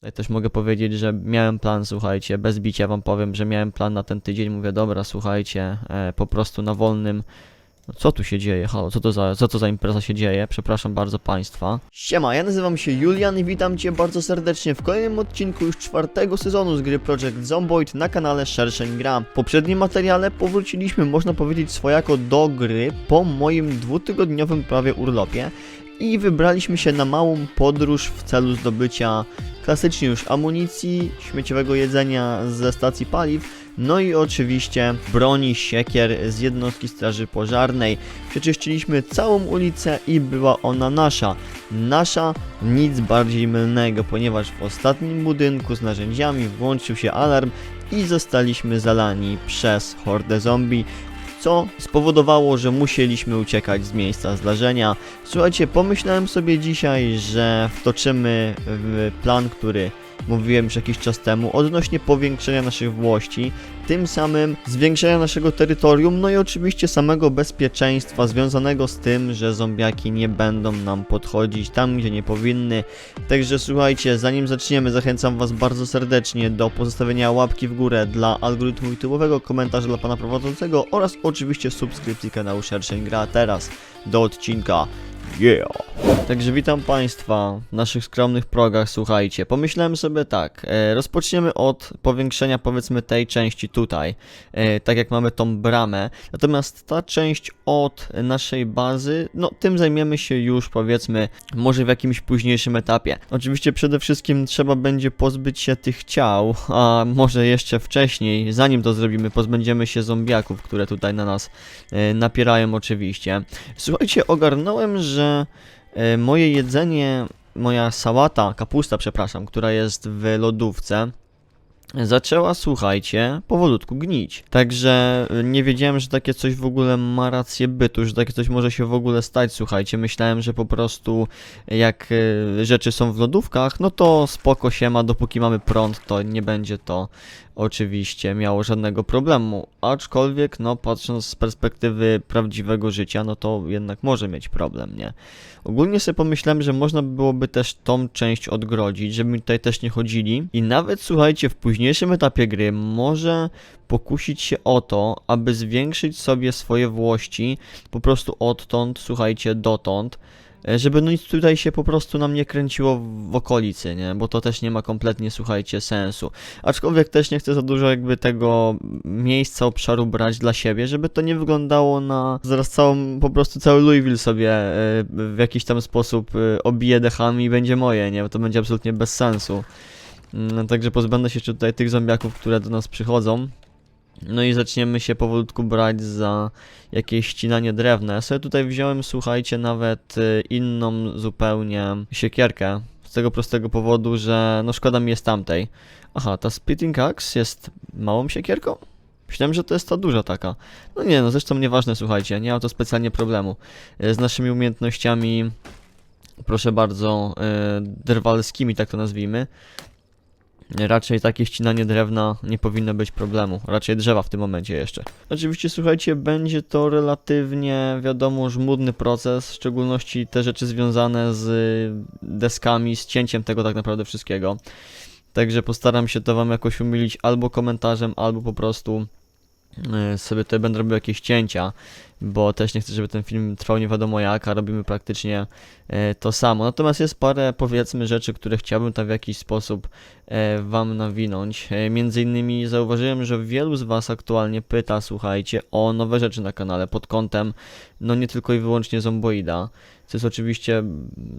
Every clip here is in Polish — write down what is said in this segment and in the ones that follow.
Tutaj też mogę powiedzieć, że miałem plan, słuchajcie, bez bicia wam powiem, że miałem plan na ten tydzień. Mówię, dobra, słuchajcie, e, po prostu na wolnym. No co tu się dzieje? Halo, co to, za, co to za impreza się dzieje? Przepraszam bardzo Państwa. Siema, ja nazywam się Julian i witam Cię bardzo serdecznie w kolejnym odcinku już czwartego sezonu z gry Project Zomboid na kanale Szerszeń Gra. W poprzednim materiale powróciliśmy, można powiedzieć, swojako do gry po moim dwutygodniowym prawie urlopie i wybraliśmy się na małą podróż w celu zdobycia klasycznie już amunicji, śmieciowego jedzenia ze stacji paliw, no i oczywiście broni siekier z jednostki straży pożarnej. Przeczyściliśmy całą ulicę i była ona nasza. Nasza, nic bardziej mylnego, ponieważ w ostatnim budynku z narzędziami włączył się alarm i zostaliśmy zalani przez hordę zombie, co spowodowało, że musieliśmy uciekać z miejsca zdarzenia. Słuchajcie, pomyślałem sobie dzisiaj, że wtoczymy plan, który mówiłem już jakiś czas temu, odnośnie powiększenia naszych włości, tym samym zwiększenia naszego terytorium, no i oczywiście samego bezpieczeństwa związanego z tym, że zombiaki nie będą nam podchodzić tam, gdzie nie powinny. Także słuchajcie, zanim zaczniemy, zachęcam Was bardzo serdecznie do pozostawienia łapki w górę dla algorytmu YouTube'owego, komentarza dla Pana Prowadzącego oraz oczywiście subskrypcji kanału Szerszeń Gra. Teraz do odcinka. Yeah! Także witam Państwa w naszych skromnych progach, słuchajcie. Pomyślałem sobie tak, e, rozpoczniemy od powiększenia powiedzmy tej części tutaj, e, tak jak mamy tą bramę. Natomiast ta część od naszej bazy, no tym zajmiemy się już powiedzmy może w jakimś późniejszym etapie. Oczywiście przede wszystkim trzeba będzie pozbyć się tych ciał, a może jeszcze wcześniej, zanim to zrobimy, pozbędziemy się zombiaków, które tutaj na nas e, napierają oczywiście. Słuchajcie, ogarnąłem, że moje jedzenie, moja sałata, kapusta, przepraszam, która jest w lodówce, zaczęła, słuchajcie, powolutku gnić. Także y, nie wiedziałem, że takie coś w ogóle ma rację bytu, że takie coś może się w ogóle stać, słuchajcie. Myślałem, że po prostu jak y, rzeczy są w lodówkach, no to spoko się ma, dopóki mamy prąd, to nie będzie to oczywiście miało żadnego problemu. Aczkolwiek, no patrząc z perspektywy prawdziwego życia, no to jednak może mieć problem, nie? Ogólnie sobie pomyślałem, że można byłoby też tą część odgrodzić, żeby tutaj też nie chodzili. I nawet słuchajcie, w późniejszym etapie gry może pokusić się o to, aby zwiększyć sobie swoje włości po prostu odtąd, słuchajcie, dotąd. e, Żeby no nic tutaj się po prostu nam nie kręciło w- okolicy, nie? Bo to też nie ma kompletnie, słuchajcie, sensu. Aczkolwiek też nie chcę za dużo jakby tego miejsca, obszaru brać dla siebie, żeby to nie wyglądało na zaraz całą, po prostu cały Louisville sobie e, w jakiś tam sposób e, obije dechami i będzie moje, nie? Bo to będzie absolutnie bez sensu. Mm, Także pozbędę się jeszcze tutaj tych zombiaków, które do nas przychodzą. No i zaczniemy się powolutku brać za jakieś ścinanie drewna. Ja sobie tutaj wziąłem, słuchajcie, nawet e, inną zupełnie siekierkę. Z tego prostego powodu, że no szkoda mi jest tamtej. Aha, ta Splitting Axe jest małą siekierką? Myślałem, że to jest ta duża taka. No nie, no zresztą nieważne, słuchajcie, nie ma to specjalnie problemu. E, Z naszymi umiejętnościami, proszę bardzo, e, drwalskimi, tak to nazwijmy, raczej takie ścinanie drewna nie powinno być problemu. Raczej drzewa w tym momencie jeszcze. Oczywiście, słuchajcie, będzie to relatywnie, wiadomo, żmudny proces, w szczególności te rzeczy związane z deskami, z cięciem tego tak naprawdę wszystkiego. Także postaram się to wam jakoś umilić albo komentarzem, albo po prostu sobie tutaj będę robił jakieś cięcia, bo też nie chcę, żeby ten film trwał nie wiadomo jak, a robimy praktycznie e, to samo. Natomiast jest parę, powiedzmy, rzeczy, które chciałbym tam w jakiś sposób e, wam nawinąć. Między innymi zauważyłem, że wielu z was aktualnie pyta, słuchajcie, o nowe rzeczy na kanale pod kątem, no nie tylko i wyłącznie zomboida. Co jest oczywiście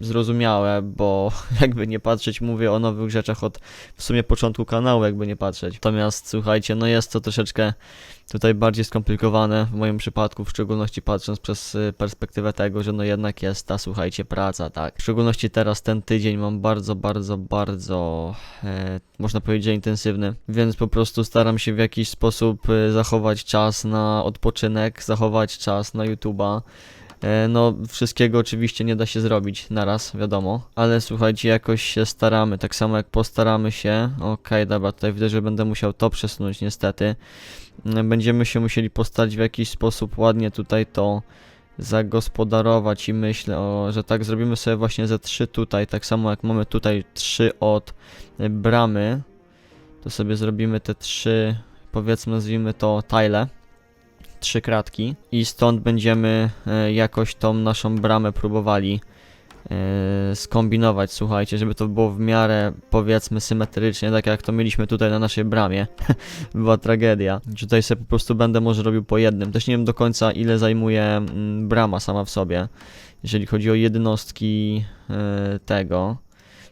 zrozumiałe, bo jakby nie patrzeć, mówię o nowych rzeczach od w sumie początku kanału, jakby nie patrzeć. Natomiast słuchajcie, no jest to troszeczkę tutaj bardziej skomplikowane w moim przypadku, w szczególności patrząc przez y, perspektywę tego, że no jednak jest ta, słuchajcie, praca, tak. W szczególności teraz ten tydzień mam bardzo, bardzo, bardzo, e, można powiedzieć, intensywny, więc po prostu staram się w jakiś sposób y, zachować czas na odpoczynek, zachować czas na YouTube'a. E, No, wszystkiego oczywiście nie da się zrobić naraz, wiadomo, ale słuchajcie, jakoś się staramy, tak samo jak postaramy się. Okej, dobra, tutaj widzę, że będę musiał to przesunąć niestety. Mm, Będziemy się musieli postać w jakiś sposób ładnie tutaj to zagospodarować i myślę, o, że tak zrobimy sobie właśnie ze trzy tutaj, tak samo jak mamy tutaj trzy od y, bramy, to sobie zrobimy te trzy, powiedzmy nazwijmy to tile, trzy kratki i stąd będziemy e, jakoś tą naszą bramę próbowali e, skombinować, słuchajcie, żeby to było w miarę powiedzmy symetrycznie, tak jak to mieliśmy tutaj na naszej bramie. Była tragedia. Tutaj sobie po prostu będę może robił po jednym. Też nie wiem do końca ile zajmuje mm, brama sama w sobie, jeżeli chodzi o jednostki e, tego.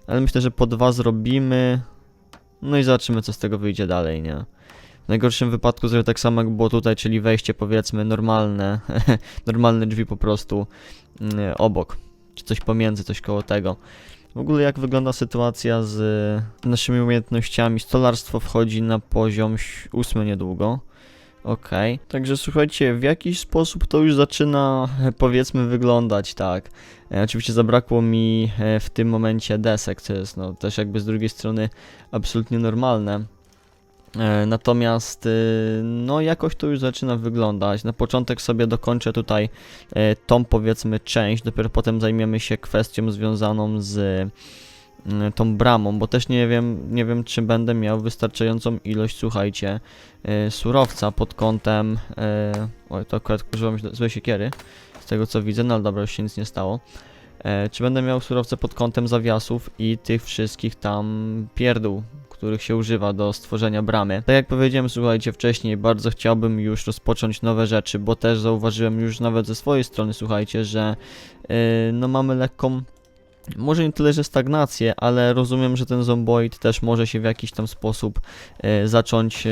Ale myślę, że po dwa zrobimy. No i zobaczymy co z tego wyjdzie dalej, nie? Najgorszym wypadku zrobię tak samo jak było tutaj, czyli wejście powiedzmy normalne, normalne drzwi po prostu mm, obok, czy coś pomiędzy, coś koło tego. W ogóle jak wygląda sytuacja z naszymi umiejętnościami? Stolarstwo wchodzi na poziom ś- ósmy niedługo. Okej, także słuchajcie, w jakiś sposób to już zaczyna powiedzmy wyglądać tak. E, oczywiście zabrakło mi e, w tym momencie desek, co jest no też jakby z drugiej strony absolutnie normalne. E, Natomiast y, no jakoś to już zaczyna wyglądać. Na początek sobie dokończę tutaj e, tą powiedzmy część, dopiero potem zajmiemy się kwestią związaną z mm, tą bramą, bo też nie wiem, nie wiem czy będę miał wystarczającą ilość, słuchajcie, e, surowca pod kątem, oj to akurat używam złej siekiery, z tego co widzę, no ale dobra, już się nic nie stało. E, Czy będę miał surowce pod kątem zawiasów i tych wszystkich tam pierdół, których się używa do stworzenia bramy. Tak jak powiedziałem, słuchajcie, wcześniej bardzo chciałbym już rozpocząć nowe rzeczy, bo też zauważyłem już nawet ze swojej strony, słuchajcie, że yy, no mamy lekką może nie tyle, że stagnację, ale rozumiem, że ten zomboid też może się w jakiś tam sposób e, zacząć e,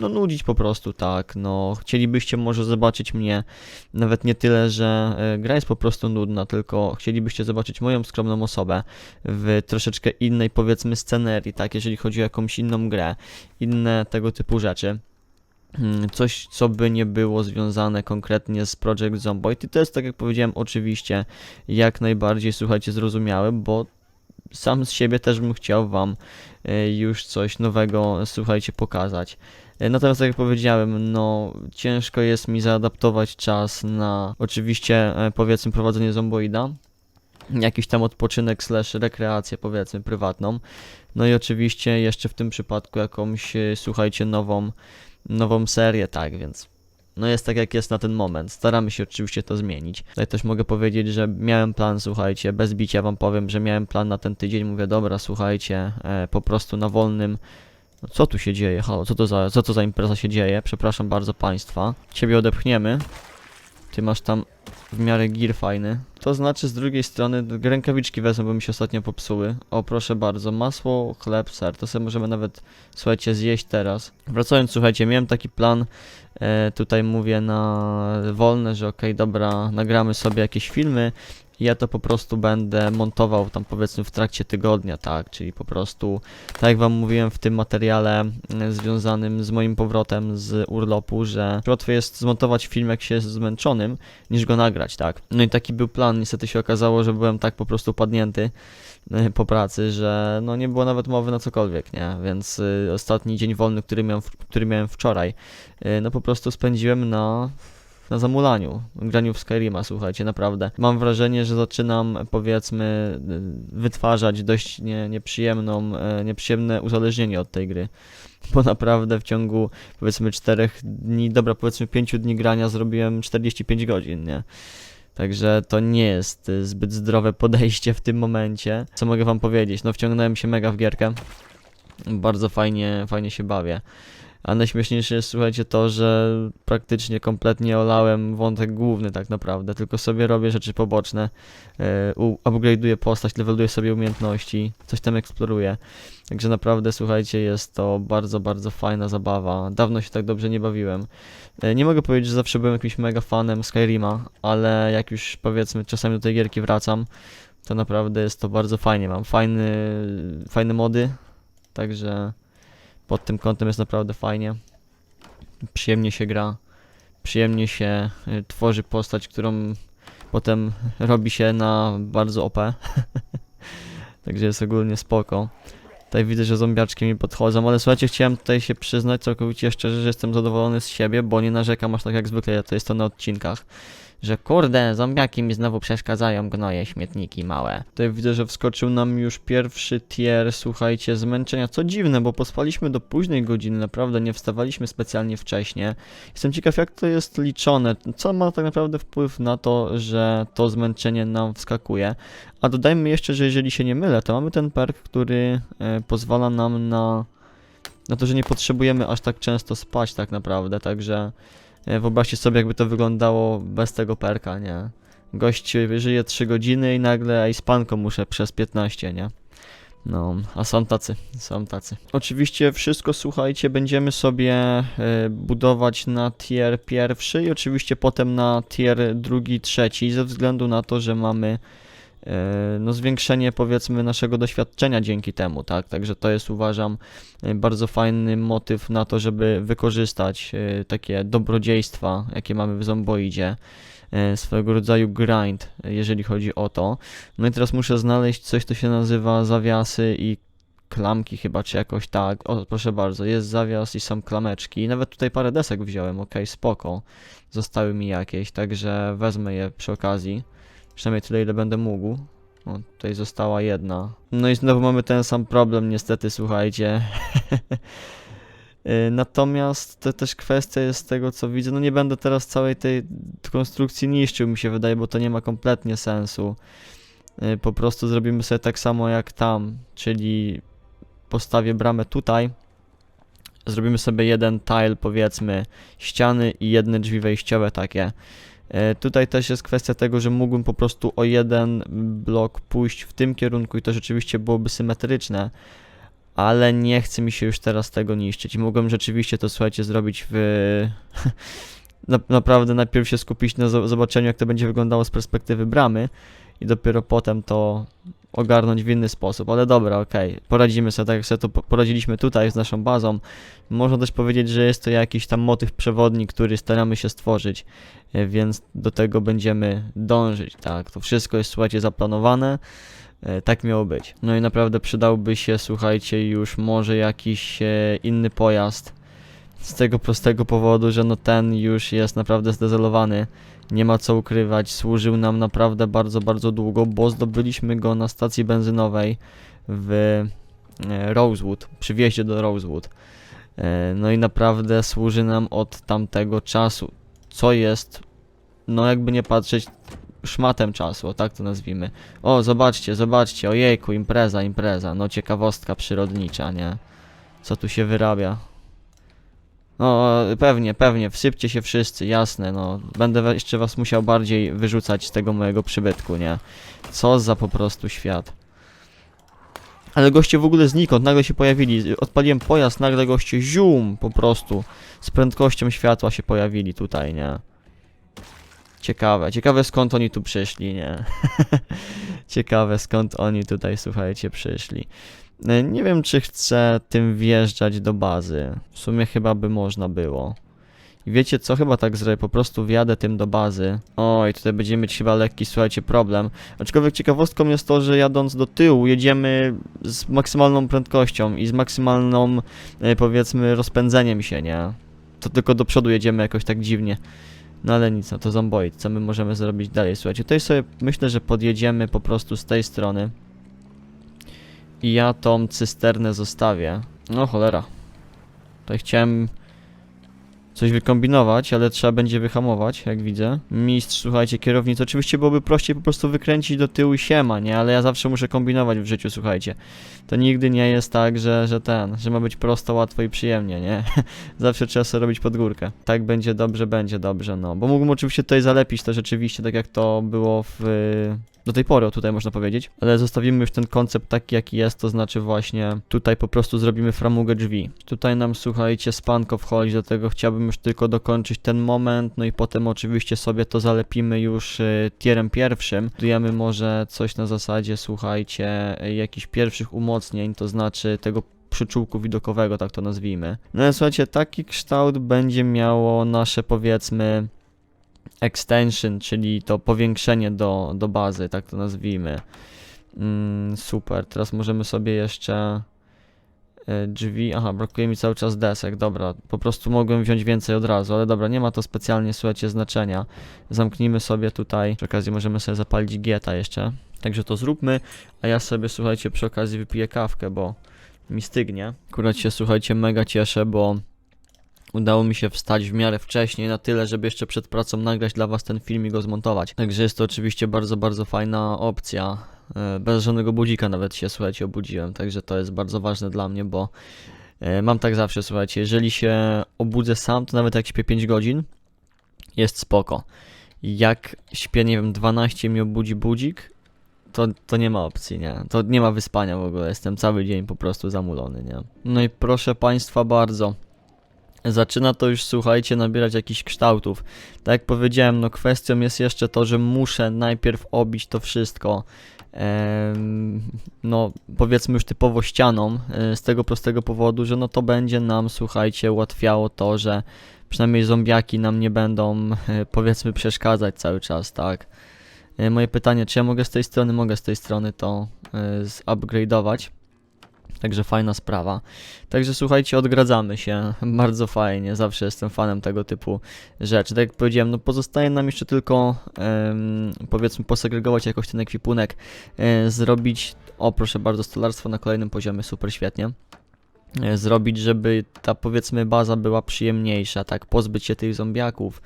no nudzić po prostu, tak, no chcielibyście może zobaczyć mnie, nawet nie tyle, że e, gra jest po prostu nudna, tylko chcielibyście zobaczyć moją skromną osobę w troszeczkę innej powiedzmy scenerii, tak, jeżeli chodzi o jakąś inną grę, inne tego typu rzeczy. Mm, Coś, co by nie było związane konkretnie z Project Zomboid. I to jest, tak jak powiedziałem, oczywiście jak najbardziej, słuchajcie, zrozumiałe, bo sam z siebie też bym chciał Wam e, już coś nowego, słuchajcie, pokazać. E, Natomiast, tak jak powiedziałem, no ciężko jest mi zaadaptować czas na oczywiście, e, powiedzmy, prowadzenie zomboida, jakiś tam odpoczynek slash rekreację, powiedzmy, prywatną. No i oczywiście jeszcze w tym przypadku jakąś, słuchajcie, nową, nową serię, tak, więc no jest tak jak jest na ten moment. Staramy się oczywiście to zmienić. Tutaj też mogę powiedzieć, że miałem plan, słuchajcie, bez bicia wam powiem, że miałem plan na ten tydzień. Mówię, dobra, słuchajcie, e, po prostu na wolnym. No co tu się dzieje? Halo, co to za, co to za impreza się dzieje? Przepraszam bardzo państwa. Ciebie odepchniemy. Ty masz tam w miarę gear fajny. To znaczy z drugiej strony rękawiczki wezmę, bo mi się ostatnio popsuły. O, proszę bardzo, masło, chleb, ser. To sobie możemy nawet, słuchajcie, zjeść teraz. Wracając, słuchajcie, miałem taki plan, e, tutaj mówię na wolne, że okej, dobra, nagramy sobie jakieś filmy ja to po prostu będę montował tam powiedzmy w trakcie tygodnia, tak, czyli po prostu, tak jak wam mówiłem w tym materiale e, związanym z moim powrotem z urlopu, że łatwiej jest zmontować film jak się jest zmęczonym, niż go nagrać, tak. No i taki był plan, niestety się okazało, że byłem tak po prostu padnięty e, po pracy, że no nie było nawet mowy na cokolwiek, nie, więc y, ostatni dzień wolny, który miałem, który miałem wczoraj, y, no po prostu spędziłem na na zamulaniu, graniu w Skyrima, słuchajcie, naprawdę. Mam wrażenie, że zaczynam, powiedzmy, wytwarzać dość nie, nieprzyjemną, e, nieprzyjemne uzależnienie od tej gry. Bo naprawdę w ciągu, powiedzmy, czterech dni, dobra, powiedzmy pięciu dni grania zrobiłem 45 godzin, nie? Także to nie jest y, zbyt zdrowe podejście w tym momencie. Co mogę wam powiedzieć? No wciągnąłem się mega w gierkę. Bardzo fajnie, fajnie się bawię. A najśmieszniejsze jest, słuchajcie, to, że praktycznie kompletnie olałem wątek główny tak naprawdę, tylko sobie robię rzeczy poboczne, e, upgrade'uję postać, leveluję sobie umiejętności, coś tam eksploruję. Także naprawdę, słuchajcie, jest to bardzo, bardzo fajna zabawa. Dawno się tak dobrze nie bawiłem. E, Nie mogę powiedzieć, że zawsze byłem jakimś mega fanem Skyrima, ale jak już powiedzmy czasami do tej gierki wracam, to naprawdę jest to bardzo fajnie. Mam fajny, fajne mody, także pod tym kątem jest naprawdę fajnie. Przyjemnie się gra, przyjemnie się y, tworzy postać, którą potem robi się na bardzo OP. Także jest ogólnie spoko. Tutaj widzę, że zombiaczki mi podchodzą, ale słuchajcie, chciałem tutaj się przyznać całkowicie szczerze, że jestem zadowolony z siebie, bo nie narzekam aż tak jak zwykle, to jest to na odcinkach. Że kurde, zombiaki mi znowu przeszkadzają, gnoje, śmietniki małe. Tutaj widzę, że wskoczył nam już pierwszy tier, słuchajcie, zmęczenia. Co dziwne, bo pospaliśmy do późnej godziny, naprawdę nie wstawaliśmy specjalnie wcześnie. Jestem ciekaw, jak to jest liczone. Co ma tak naprawdę wpływ na to, że to zmęczenie nam wskakuje. A dodajmy jeszcze, że jeżeli się nie mylę, to mamy ten perk, który e, pozwala nam na, na to, że nie potrzebujemy aż tak często spać tak naprawdę, także wyobraźcie sobie, jakby to wyglądało bez tego perka, nie? Gość żyje 3 godziny i nagle ej, spanko muszę przez 15, nie? No, a są tacy, są tacy. Oczywiście wszystko, słuchajcie, będziemy sobie e, budować na tier pierwszy i oczywiście potem na tier drugi, trzeci, ze względu na to, że mamy e, no, zwiększenie powiedzmy naszego doświadczenia dzięki temu, tak? Także to jest uważam e, bardzo fajny motyw na to, żeby wykorzystać e, takie dobrodziejstwa, jakie mamy w Zomboidzie, e, swego rodzaju grind, e, jeżeli chodzi o to. No i teraz muszę znaleźć coś, co się nazywa zawiasy i klamki chyba, czy jakoś tak. O, proszę bardzo, jest zawias i są klameczki. Nawet tutaj parę desek wziąłem, okej, spoko. Zostały mi jakieś, także wezmę je przy okazji. Przynajmniej tyle, ile będę mógł. O, tutaj została jedna. No i znowu mamy ten sam problem, niestety, słuchajcie. Y, Natomiast to też kwestia jest z tego, co widzę. No nie będę teraz całej tej konstrukcji niszczył, mi się wydaje, bo to nie ma kompletnie sensu. Y, Po prostu zrobimy sobie tak samo jak tam, czyli postawię bramę tutaj. Zrobimy sobie jeden tile, powiedzmy, ściany i jedne drzwi wejściowe takie. E, Tutaj też jest kwestia tego, że mógłbym po prostu o jeden blok pójść w tym kierunku i to rzeczywiście byłoby symetryczne, ale nie chce mi się już teraz tego niszczyć. Mogłem rzeczywiście to, słuchajcie, zrobić w... na, naprawdę najpierw się skupić na zo- zobaczeniu, jak to będzie wyglądało z perspektywy bramy i dopiero potem to ogarnąć w inny sposób. Ale dobra, okej, poradzimy sobie, tak jak sobie to po- poradziliśmy tutaj z naszą bazą. Można też powiedzieć, że jest to jakiś tam motyw przewodni, który staramy się stworzyć, e, więc do tego będziemy dążyć, tak. To wszystko jest, słuchajcie, zaplanowane. E, Tak miało być. No i naprawdę przydałby się, słuchajcie, już może jakiś e, inny pojazd. Z tego prostego powodu, że no ten już jest naprawdę zdezolowany. Nie ma co ukrywać, służył nam naprawdę bardzo, bardzo długo, bo zdobyliśmy go na stacji benzynowej w e, Rosewood, przy wjeździe do Rosewood. E, No i naprawdę służy nam od tamtego czasu, co jest, no jakby nie patrzeć, szmatem czasu, tak to nazwijmy. O, zobaczcie, zobaczcie, ojejku, impreza, impreza, no ciekawostka przyrodnicza, nie? Co tu się wyrabia? No, pewnie, pewnie, wsypcie się wszyscy, jasne, no. Będę jeszcze was musiał bardziej wyrzucać z tego mojego przybytku, nie? Co za po prostu świat. Ale goście w ogóle znikąd, nagle się pojawili. Odpaliłem pojazd, nagle goście zium, po prostu. Z prędkością światła się pojawili tutaj, nie? Ciekawe, ciekawe skąd oni tu przyszli, nie? ciekawe skąd oni tutaj, słuchajcie, przyszli. E, Nie wiem, czy chcę tym wjeżdżać do bazy. W sumie chyba by można było. I wiecie co, chyba tak zrobię, po prostu wjadę tym do bazy. Oj, tutaj będziemy mieć chyba lekki, słuchajcie, problem. Aczkolwiek ciekawostką jest to, że jadąc do tyłu jedziemy z maksymalną prędkością i z maksymalną, e, powiedzmy, rozpędzeniem się, nie? To tylko do przodu jedziemy jakoś tak dziwnie. No ale nic, no to zomboid, co my możemy zrobić dalej? Słuchajcie, tutaj sobie myślę, że podjedziemy po prostu z tej strony. I ja tą cysternę zostawię. No cholera. Tutaj chciałem coś wykombinować, ale trzeba będzie wyhamować, jak widzę. Mistrz, słuchajcie, kierownic. Oczywiście byłoby prościej po prostu wykręcić do tyłu i siema, nie? Ale ja zawsze muszę kombinować w życiu, słuchajcie. To nigdy nie jest tak, że, że ten, że ma być prosto, łatwo i przyjemnie, nie? zawsze trzeba sobie robić pod górkę. Tak będzie dobrze, będzie dobrze, no. Bo mógłbym oczywiście tutaj zalepić to rzeczywiście, tak jak to było w... Do tej pory, tutaj można powiedzieć, ale zostawimy już ten koncept taki jaki jest, to znaczy właśnie tutaj po prostu zrobimy framugę drzwi. Tutaj nam słuchajcie spanko wchodzi, dlatego chciałbym już tylko dokończyć ten moment, no i potem oczywiście sobie to zalepimy już y, tierem pierwszym. Budujemy może coś na zasadzie słuchajcie y, jakichś pierwszych umocnień, to znaczy tego przyczółku widokowego, tak to nazwijmy. No ale słuchajcie, taki kształt będzie miało nasze powiedzmy extension, czyli to powiększenie do, do bazy, tak to nazwijmy. Mm, super, teraz możemy sobie jeszcze E, drzwi, aha, brakuje mi cały czas desek, dobra, po prostu mogłem wziąć więcej od razu, ale dobra, nie ma to specjalnie, słuchajcie, znaczenia. Zamknijmy sobie tutaj, przy okazji możemy sobie zapalić gieta jeszcze, także to zróbmy, a ja sobie, słuchajcie, przy okazji wypiję kawkę, bo mi stygnie. Akurat się, słuchajcie, mega cieszę, bo udało mi się wstać w miarę wcześniej, na tyle, żeby jeszcze przed pracą nagrać dla was ten film i go zmontować. Także jest to oczywiście bardzo, bardzo fajna opcja. E, Bez żadnego budzika nawet się, słuchajcie, obudziłem, także to jest bardzo ważne dla mnie, bo e, mam tak zawsze, słuchajcie, jeżeli się obudzę sam, to nawet jak śpię 5 godzin, jest spoko. Jak śpię, nie wiem, 12 mi obudzi budzik, to, to nie ma opcji, nie? To nie ma wyspania w ogóle, jestem cały dzień po prostu zamulony, nie? No i proszę Państwa bardzo, zaczyna to już, słuchajcie, nabierać jakichś kształtów. Tak jak powiedziałem, no kwestią jest jeszcze to, że muszę najpierw obić to wszystko, no powiedzmy już typowo ścianą, e, z tego prostego powodu, że no to będzie nam, słuchajcie, ułatwiało to, że przynajmniej zombiaki nam nie będą, e, powiedzmy, przeszkadzać cały czas, tak? E, Moje pytanie, czy ja mogę z tej strony? Mogę z tej strony to zupgrade'ować. Także fajna sprawa. Także słuchajcie, odgradzamy się. Bardzo fajnie, zawsze jestem fanem tego typu rzeczy. Tak jak powiedziałem, no pozostaje nam jeszcze tylko powiedzmy posegregować jakoś ten ekwipunek, e, zrobić, o proszę bardzo, stolarstwo na kolejnym poziomie, super świetnie. E, Zrobić, żeby ta powiedzmy baza była przyjemniejsza, tak, pozbyć się tych zombiaków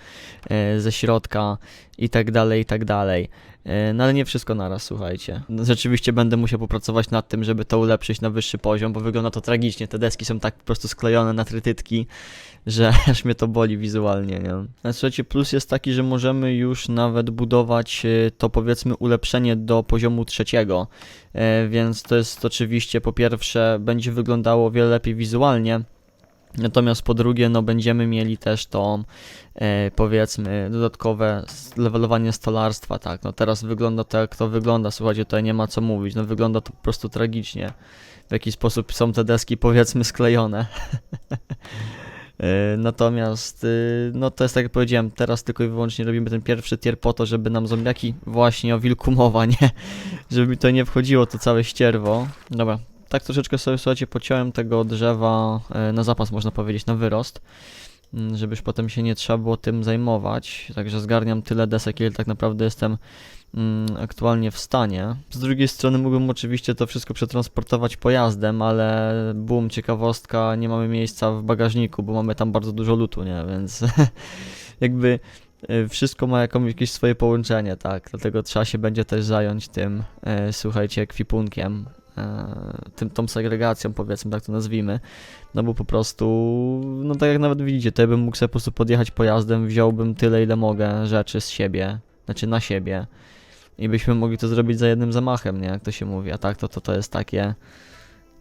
e, ze środka i tak dalej, i tak dalej. E, No ale nie wszystko naraz, słuchajcie. Rzeczywiście będę musiał popracować nad tym, żeby to ulepszyć na wyższy poziom, bo wygląda to tragicznie. Te deski są tak po prostu sklejone na trytytki, że aż mnie to boli wizualnie, nie? Słuchajcie, plus jest taki, że możemy już nawet budować e, to powiedzmy ulepszenie do poziomu trzeciego, E, więc to jest oczywiście po pierwsze będzie wyglądało wiele lepiej wizualnie, Natomiast po drugie, no będziemy mieli też to, e, powiedzmy, dodatkowe levelowanie stolarstwa, tak, no teraz wygląda to jak to wygląda, słuchajcie, tutaj nie ma co mówić, no wygląda to po prostu tragicznie, w jaki sposób są te deski, powiedzmy, sklejone. E, Natomiast, y, no to jest tak jak powiedziałem, teraz tylko i wyłącznie robimy ten pierwszy tier po to, żeby nam zombiaki, właśnie o wilku mowa, nie? Żeby mi to nie wchodziło, to całe ścierwo. Dobra, tak troszeczkę sobie, słuchajcie, pociąłem tego drzewa e, na zapas, można powiedzieć, na wyrost, mm, żeby już potem się nie trzeba było tym zajmować. Także zgarniam tyle desek, ile tak naprawdę jestem mm, aktualnie w stanie. Z drugiej strony mógłbym oczywiście to wszystko przetransportować pojazdem, ale boom, ciekawostka, nie mamy miejsca w bagażniku, bo mamy tam bardzo dużo lutu, nie? Więc jakby e, wszystko ma jakieś swoje połączenie, tak? Dlatego trzeba się będzie też zająć tym, e, słuchajcie, ekwipunkiem, tym, tą segregacją, powiedzmy, tak to nazwijmy. No bo po prostu, no tak jak nawet widzicie, to ja bym mógł sobie po prostu podjechać pojazdem, wziąłbym tyle, ile mogę rzeczy z siebie, znaczy na siebie. I byśmy mogli to zrobić za jednym zamachem, nie? Jak to się mówi. A tak, to, to, to jest takie.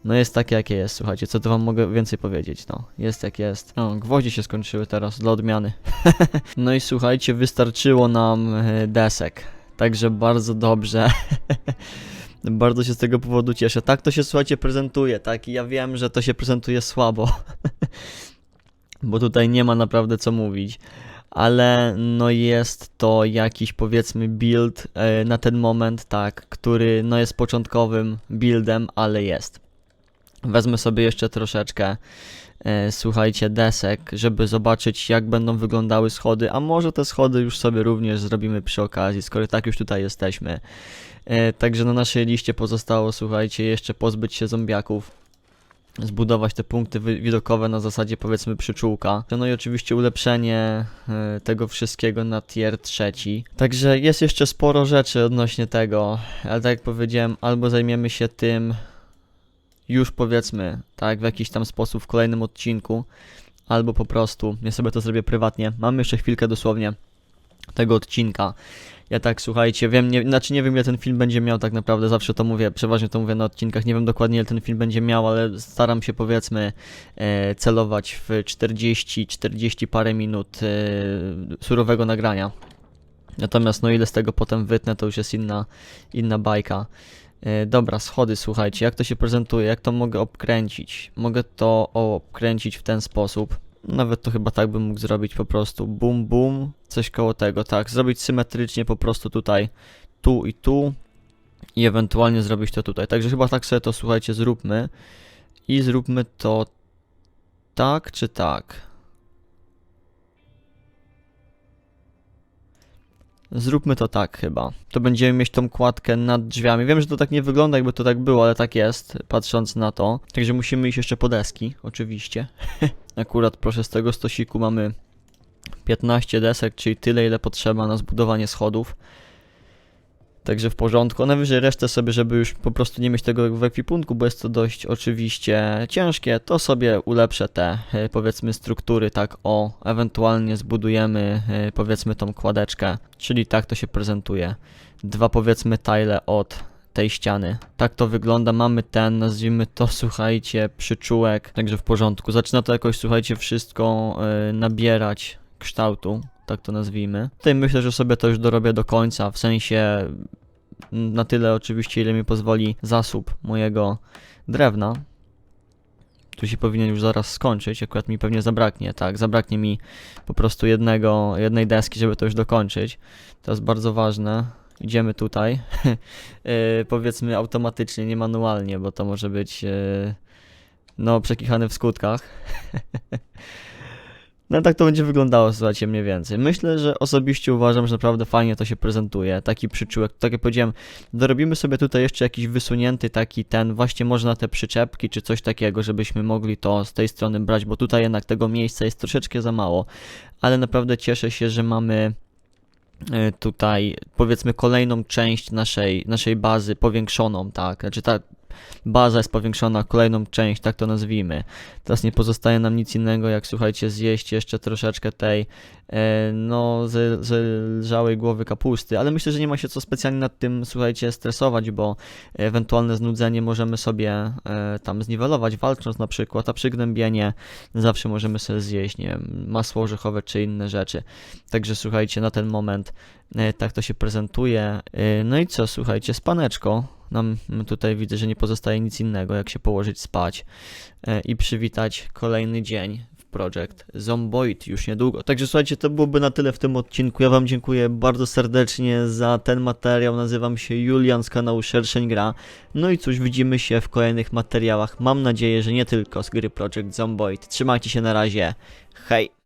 No jest takie, jakie jest, słuchajcie. Co tu wam mogę więcej powiedzieć? No, jest jak jest. O, gwoździe się skończyły teraz, dla odmiany. no i słuchajcie, wystarczyło nam e, desek. Także bardzo dobrze. bardzo się z tego powodu cieszę. Tak to się, słuchajcie, prezentuje, tak? I ja wiem, że to się prezentuje słabo. Bo tutaj nie ma naprawdę co mówić ale no jest to jakiś powiedzmy build e, na ten moment, tak, który no jest początkowym buildem, ale jest. Wezmę sobie jeszcze troszeczkę, słuchajcie, desek, żeby zobaczyć jak będą wyglądały schody, a może te schody już sobie również zrobimy przy okazji, skoro tak już tutaj jesteśmy. E, także na naszej liście pozostało, słuchajcie, jeszcze pozbyć się zombiaków zbudować te punkty widokowe na zasadzie powiedzmy przyczółka. No i oczywiście ulepszenie e, tego wszystkiego na tier trzeci. Także jest jeszcze sporo rzeczy odnośnie tego, ale tak jak powiedziałem, albo zajmiemy się tym już powiedzmy, tak, w jakiś tam sposób w kolejnym odcinku, albo po prostu, ja sobie to zrobię prywatnie. Mamy jeszcze chwilkę dosłownie tego odcinka. Ja tak, słuchajcie, wiem, nie, znaczy nie wiem ile ten film będzie miał tak naprawdę, zawsze to mówię, przeważnie to mówię na odcinkach, nie wiem dokładnie ile ten film będzie miał, ale staram się powiedzmy e, celować w 40-40 parę minut e, surowego nagrania. Natomiast no ile z tego potem wytnę, to już jest inna, inna bajka. E, dobra, schody, słuchajcie, jak to się prezentuje, jak to mogę obkręcić? Mogę to obkręcić w ten sposób. Nawet to chyba tak bym mógł zrobić po prostu. Bum, bum, coś koło tego, tak. Zrobić symetrycznie po prostu tutaj, tu i tu. I ewentualnie zrobić to tutaj. Także chyba tak sobie to, słuchajcie, zróbmy. I zróbmy to tak czy tak. Zróbmy to tak chyba. To będziemy mieć tą kładkę nad drzwiami. Wiem, że to tak nie wygląda, jakby to tak było, ale tak jest, patrząc na to. Także musimy iść jeszcze po deski, oczywiście. Akurat proszę, z tego stosiku mamy 15 desek, czyli tyle, ile potrzeba na zbudowanie schodów. Także w porządku. A najwyżej resztę sobie, żeby już po prostu nie mieć tego w ekwipunku, bo jest to dość oczywiście ciężkie, to sobie ulepszę te e, powiedzmy struktury, tak o, ewentualnie zbudujemy e, powiedzmy tą kładeczkę, czyli tak to się prezentuje. Dwa powiedzmy tile od tej ściany. Tak to wygląda, mamy ten, nazwijmy to, słuchajcie, przyczółek, także w porządku. Zaczyna to jakoś, słuchajcie, wszystko e, nabierać kształtu, tak to nazwijmy. Tutaj myślę, że sobie to już dorobię do końca, w sensie na tyle oczywiście, ile mi pozwoli zasób mojego drewna. Tu się powinien już zaraz skończyć, akurat mi pewnie zabraknie, tak, zabraknie mi po prostu jednego, jednej deski, żeby to już dokończyć. To jest bardzo ważne. Idziemy tutaj, yy, powiedzmy automatycznie, nie manualnie, bo to może być yy, no przekichane w skutkach. No tak to będzie wyglądało, słuchajcie, mniej więcej. Myślę, że osobiście uważam, że naprawdę fajnie to się prezentuje. Taki przyczółek, tak jak powiedziałem, dorobimy sobie tutaj jeszcze jakiś wysunięty taki ten, właśnie można te przyczepki czy coś takiego, żebyśmy mogli to z tej strony brać, bo tutaj jednak tego miejsca jest troszeczkę za mało. Ale naprawdę cieszę się, że mamy e, tutaj powiedzmy kolejną część naszej, naszej bazy powiększoną, tak? Znaczy ta baza jest powiększona kolejną część, tak to nazwijmy. Teraz nie pozostaje nam nic innego, jak słuchajcie, zjeść jeszcze troszeczkę tej, e, no, zelżałej głowy kapusty, ale myślę, że nie ma się co specjalnie nad tym, słuchajcie, stresować, bo ewentualne znudzenie możemy sobie e, tam zniwelować, walcząc na przykład, a przygnębienie zawsze możemy sobie zjeść, nie wiem, masło orzechowe czy inne rzeczy. Także słuchajcie, na ten moment e, tak to się prezentuje. No i co, słuchajcie, spaneczko. Nam tutaj widzę, że nie pozostaje nic innego, jak się położyć spać e, i przywitać kolejny dzień w Project Zomboid już niedługo. Także słuchajcie, to byłoby na tyle w tym odcinku. Ja Wam dziękuję bardzo serdecznie za ten materiał. Nazywam się Julian z kanału Szerszeń Gra. No i cóż, widzimy się w kolejnych materiałach. Mam nadzieję, że nie tylko z gry Project Zomboid. Trzymajcie się na razie. Hej!